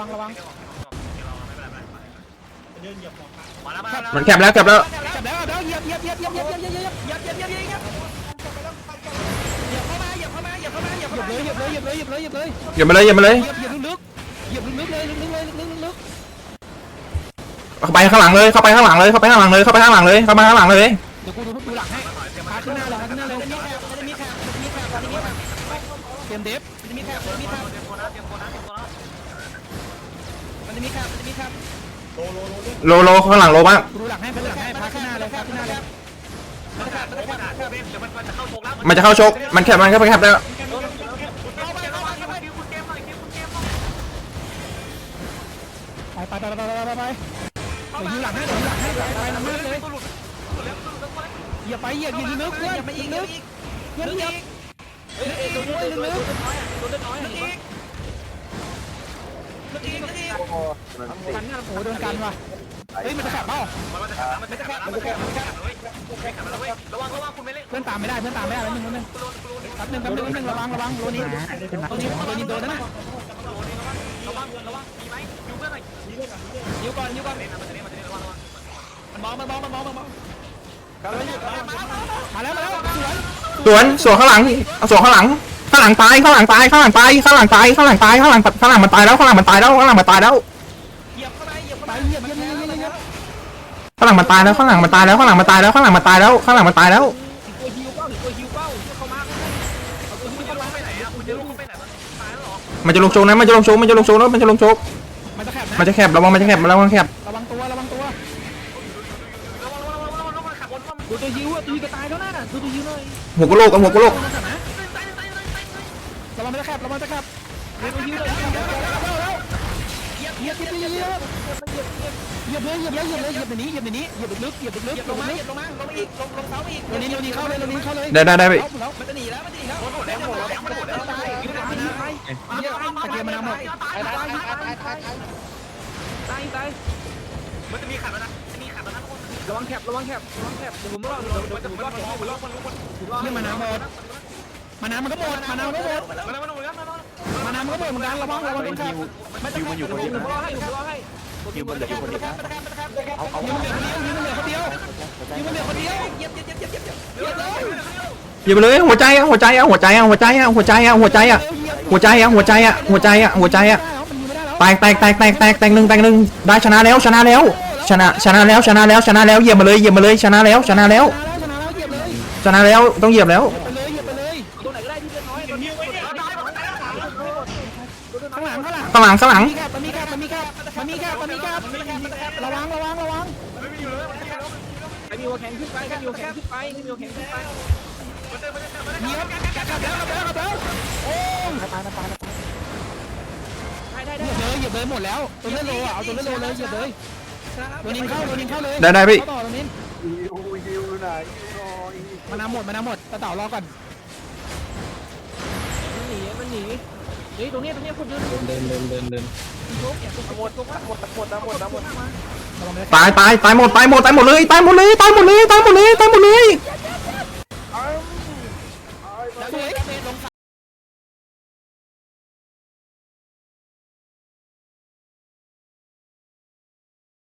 วังระวังมาแล้วมาแล้วมันแคบแล้วแคบแล้วจับแล้วแล้วเหยียบเหยียบเหยียบเหยียบเหยียบเหยียบเหยียบเหยียบเหยียบเหยียบเหยียบเหยียบเหยียบเหยียบเข้ามาเหยียบเข้ามาเหยียบเข้ามาเหยียบเข้ามาเหยียบเลยเหยียบเลยเหยียบเลยเหยียบเลยอย่ามาเลยอย่ามาเลยเหยียบเหยียบลึกๆเหยียบลึกๆเลยลึกๆเลยลึกๆลึกเข้าไปข้างหลังเลยเข้าไปข้างหลังเลยเข้าไปข้างหลังเลยเข้าไปข้างหลังเลยเข้ามาข้างหลังเลยๆเดี๋ยวกูดูดูหลังให้พาขึ้นหน้าเลยพาขึ้นหน้าเลยจะมีแคบจะมีแคบจะมีแคบจะมีแคบเตรียมเดฟจะมีแคบจะมีแคบเตรียมตัวนะเตรียมตัวนะเตรียมตัวนะมัน จะมีครับจะมีครับโลโลข้างหลังโลมากดูหลังให้เป็นหลังให้พักขึ้นหน้าเลยครับขึ้นหน้าเลยมันจะเข้าโชกแล้วมันจะเข้าโชกมันแคบมันแคบมันแคบแล้วไปไปไปไปไปไปเดี๋ยวยืนหลังให้เดี๋ยวหลังให้ไปน้ำมือเลยอย่าไปอย่ายืนนึกเพื่อนอย่าไปอีกนึกเพื่อนอีกเฮ้ยตัวนี้ตัวนึกตัวน้อยตัวน้อย อีกลึกอีกลึกอีกกันหน้าโอ้โดนกันว่ะเฮ้ยมันจะขับเปล่ามันจะมันจะมันจะมันจะเฮ้ยระวังระวังคุณไม่เล่นเพื่อนตามไม่ได้เพื่อนตามไม่ได้แล้วหนึ่งนึงแป๊บนึงแป๊บนึงแป๊บนึงระวังระวังโรนี้โรนี้โรนี้โดนนะระวังระวังมีไหมยูเพื่อนหน่อยยิวก่อนยิวก่อนเล่นนะมันจะเล่นมันจะเล่นระวังระวังมันมองมันมองมันมองมันมองมาแล้วมาแล้วสวนสวนสวนข้างหลังเอาสวนข้างหลัง ข้างหลังตายข้างหลังตายข้างหลังตายข้างหลังตายข้างหลังตายข้างหลังข้างหลังมันตายแล้วข้างหลังมันตายแล้วข้างหลังมันตายแล้วเหยียบเข้ายียบเข้าไปเหยียบเหยียบเหยียบเหยียบเหยียบข้างหลังมันตายแล้วข้างหลังมันตายแล้วข้างหลังมันตายแล้วข้างหลังมันตายแล้วข้างหลังมันตายแล้วตัวฮิวเป้าตัวฮิวเป้าเข้ามาเอาตัวฮิวคุณจะเข้าลมางไปไหนอะคุณจะลงไปไหนตายแล้วหรอมันจะลงโชกนะมันจะลงโชกมันจะลงโชกแล้วมันจะลงโชกมันจะแคบนะมันจะแคบระวังมันจะแคบระวังแคบระวังตัวระวังตัวระวังระวังระวังระวังขับบนว่ามันดูตัวฮิวอะตัวฮิวจะตายแล้วนะดูตัวฮิวหน่อยหัวกะโหลกกับหัวกะโหลกระ วังมันจะแคบระวังจะแคบดูตัวฮิวเลยเหยียบเหยียบเหยียบเหยียบเหยียบเหยียบเลยเหยียบเลยเหยียบเลยเหยียบในนี้เหยียบในนี้เหยียบลึกเหยียบลึกลงมาเหยียบลงมาลงอีกลงลงเท้าอีกโรนี้โรนี้เข้าเลยโรนี้เข้าเลยได้ได้ได้ไปแล้วมันจะหนีแล้วมันจะหนีแล้วหมดแล้วหมดแล้วหมดแล้วตายตายตายเยตะเกียบมันเอาหมดตายตายตายตายตายตายมันจะมีขับแล้วนะจะมีขับแล้วนะทุกคนระวังแคบระวังแคบระวังแคบเดี๋ยวผมรอเดี๋ยวมันจะมันจะมันจะมันจะมันจะผมรอให้มานาหมด มานามันก็หมดมานามันก็หมดมันจะมันจะมันจะมันจะมานามันก็หมดเหมือนกันระวังระวังโดนแคบมันอยู่คนเดียวผมรอให้ผมรอให้ยิงมันเหลือคนเดียวเอาเอายิงมันเหลือคนเดียวยิงมันเหลือคนเดียวยิงมันเหลือคนเดียวเหยียบเหยียบเหยียบเหยียบเหยียบเลยอย่าไปเลยหัวใจอะหัวใจอะหัวใจอะหัวใจอะหัวใจอะหัวใจอะหัวใจอะหัวใจอะหัวใจอะหัวใจอะมันยิงไม่ได้แตกแตกแตกแตกแตกแตกหนึ่งแตกหนึ่งได้ชนะแล้วชนะแล้ว ชนะชนะแล้วชนะแล้วชนะแล้วเหยียบมาเลยเหยียบมาเลยชนะแล้วชนะแล้ว ชนะแล้วต้องเหยียบแล้ว ไปเลยเหยียบไปเลยตัวไหนก็ได้ที่เลือดน้อยตัวนี้ ข้างหลังข้างหลังข้างหลังข้างหลังมีแคบมันมีแคบมันมีแคบมันมีแคบมันมีแคบระวังระวังระวังไอ้มีหัวแข็งขึ้นไปไอ้มีหัวแข็งขึ้นไปไอ้มีหัวแข็งขึ้นไปเหยียบกลับแล้วกลับแล้วกลับแล้วโอ้ยตายตายตายได้ได้ได้เหยียบเลยเหยียบเลยหมดแล้วตัวเลือดโลอะเอาตัวเลือดโลเลยเหยียบเลยตัวนินเข้าตัวนินเข้าเลยได้ได้พี่เข้าต่อตัวนินมันน้ำหมดมันน้ำหมดตะเต่ารอก่อนมันหนีมันหนี เฮ้ยตรงนี้ตรงนี้คนเดินเดินเดินเดินเดินหมดหมดหมดหมดหมดหมดหมดตายตายตายหมดตายหมดตายหมดเลยตายหมดเลยตายหมดเลยตายหมดเลยตายหมดเลย